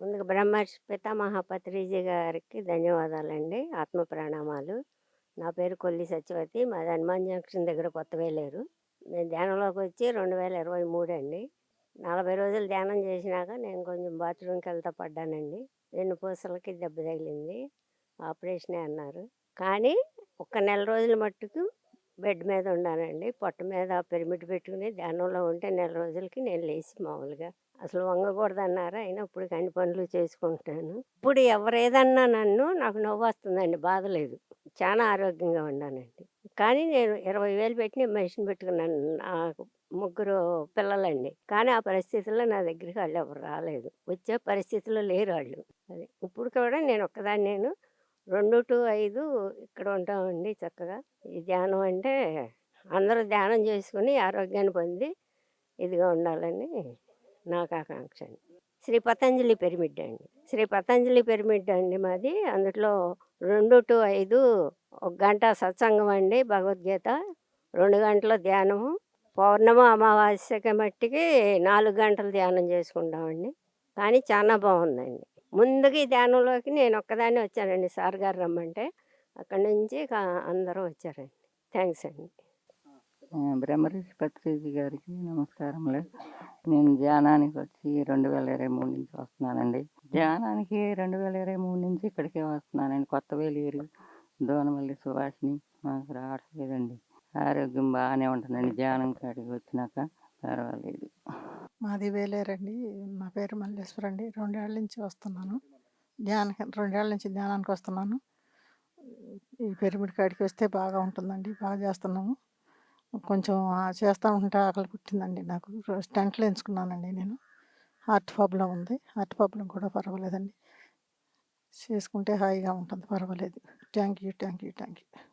ముందుగా బ్రహ్మర్షి పితామహ పత్రిజీ గారికి ధన్యవాదాలండి. ఆత్మ ప్రణామాలు. నా పేరు కొల్లి సత్యవతి. మాది హనుమాన్ జంక్షన్ దగ్గర కొత్త వేలేరు నేను ధ్యానంలోకి వచ్చి రెండు వేల ఇరవై మూడు అండి. నలభై రోజులు ధ్యానం చేసినాక నేను కొంచెం బాత్రూమ్కి వెళ్తా పడ్డానండి. రెండు పూసలకి దెబ్బ తగిలింది. ఆపరేషనే అన్నారు. కానీ ఒక్క నెల రోజుల మట్టుకు బెడ్ మీద ఉన్నానండి పొట్ట మీద పిరమిడ్ పెట్టుకుని ధ్యానంలో ఉంటే నెల రోజులకి నేను లేచి మామూలుగా అసలు వంగకూడదన్నారా. అయినా ఇప్పుడు అన్ని పనులు చేసుకుంటాను ఇప్పుడు ఎవరేదన్నా నన్ను నాకు నవ్వు వస్తుందండి. బాధ లేదు. చాలా ఆరోగ్యంగా ఉన్నానండి కానీ నేను ఇరవై వేలు పెట్టి మెషిన్ పెట్టుకున్నాను. నాకు ముగ్గురు పిల్లలండి. కానీ ఆ పరిస్థితుల్లో నా దగ్గరికి వాళ్ళు ఎవరు రాలేదు. వచ్చే పరిస్థితిలో లేరు వాళ్ళు. అది. ఇప్పుడు కూడా నేను ఒక్కదాన్ని నేను రెండు టు ఐదు ఇక్కడ ఉంటామండి చక్కగా. ఈ ధ్యానం అంటే అందరూ ధ్యానం చేసుకుని ఆరోగ్యాన్ని పొంది ఇదిగా ఉండాలని నాకు ఆకాంక్ష అండి. శ్రీ పతంజలి పిరమిడ్ అండి. శ్రీ పతంజలి పిరమిడ్ అండి మాది. అందులో రెండు టు ఐదు ఒక గంట సత్సంగం అండి భగవద్గీత. రెండు గంటల ధ్యానము. పౌర్ణమ అమావాస్యకి మట్టికి నాలుగు గంటలు ధ్యానం చేసుకుంటామండి. కానీ చాలా బాగుందండి. ముందుగా ఈ ధ్యానంలోకి నేను ఒక్కదాన్నే వచ్చానండి. సార్ గారు రమ్మంటే అక్కడి నుంచి అందరూ వచ్చారండి. థ్యాంక్స్ అండి. ఆ, బ్రహ్మర్షి పత్రిజీ గారికి నమస్కారములు. నేను ధ్యానానికి వచ్చి రెండు వేల ఇరవై మూడు నుంచి వస్తున్నానండి. ధ్యానానికి రెండు వేల ఇరవై మూడు నుంచి ఇక్కడికే వస్తున్నానండి. కొత్త వేలేరు దోనమల్లి సుభాషిని మాకు రావట్లేదండి. ఆరోగ్యం బాగానే ఉంటుందండి. ధ్యానం కాడికి వచ్చినాక పర్వాలేదు. మాది వేలేరండి. నా పేరు మల్లేశ్వర అండి. రెండేళ్ళ నుంచి వస్తున్నాను. ధ్యాన రెండేళ్ళ నుంచి ధ్యానానికి వస్తున్నాను. ఈ పిరమిడ్ కాడికి వస్తే బాగా ఉంటుందండి. బాగా చేస్తున్నాము. కొంచెం చేస్తూ ఉంటే ఆకలి పుట్టిందండి నాకు. స్టంట్లు ఎంచుకున్నానండి నేను. హార్ట్ ప్రాబ్లం ఉంది. హార్ట్ ప్రాబ్లం కూడా పర్వాలేదండి. చేసుకుంటే హాయిగా ఉంటుంది. పర్వాలేదు. Thank you thank you thank you.